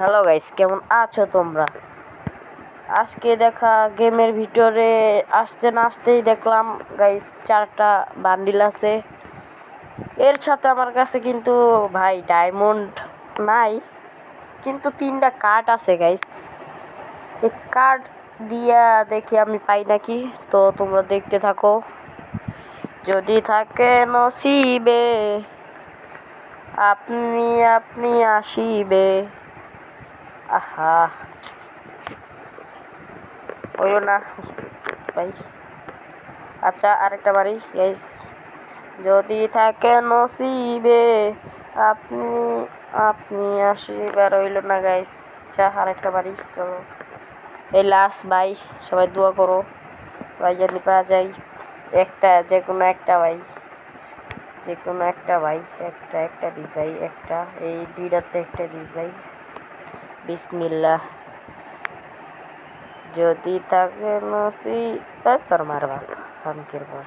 Hello guys কেমন আছো তোমরা? আজকে দেখা গেমের ভিতরে আসতে না আসতেই দেখলাম গাইস চারটা বান্ডিল আছে। এর সাথে আমার কাছে কিন্তু, ভাই ডায়মন্ড নাই, কিন্তু তিনটা কার্ড আছে গাইস এই কার্ড দিয়া দেখি আমি পাই নাকি, তো তোমরা দেখতে থাকো। যদি থাকে নসিবে, আপনি আপনি আসিবে। আহা ওইও না ভাই আচ্ছা আরেকটা বাড়ি গাইস যদি থাকে নসিবে আপনি আপনি আসিবে আর হইল না গাইস আচ্ছা আরেকটা বাড়ি চলো এই লাস্ট ভাই সবাই দোয়া করো ভাই জানি পাওয়া যায় একটা যে কোনো একটা ভাই যে কোনো একটা ভাই একটা একটা দিস ভাই একটা এই দুইটাতে একটা দিস ভাই বিসমিল্লাহ। যদি তাকে নসি তোর মারবা শান্তির পর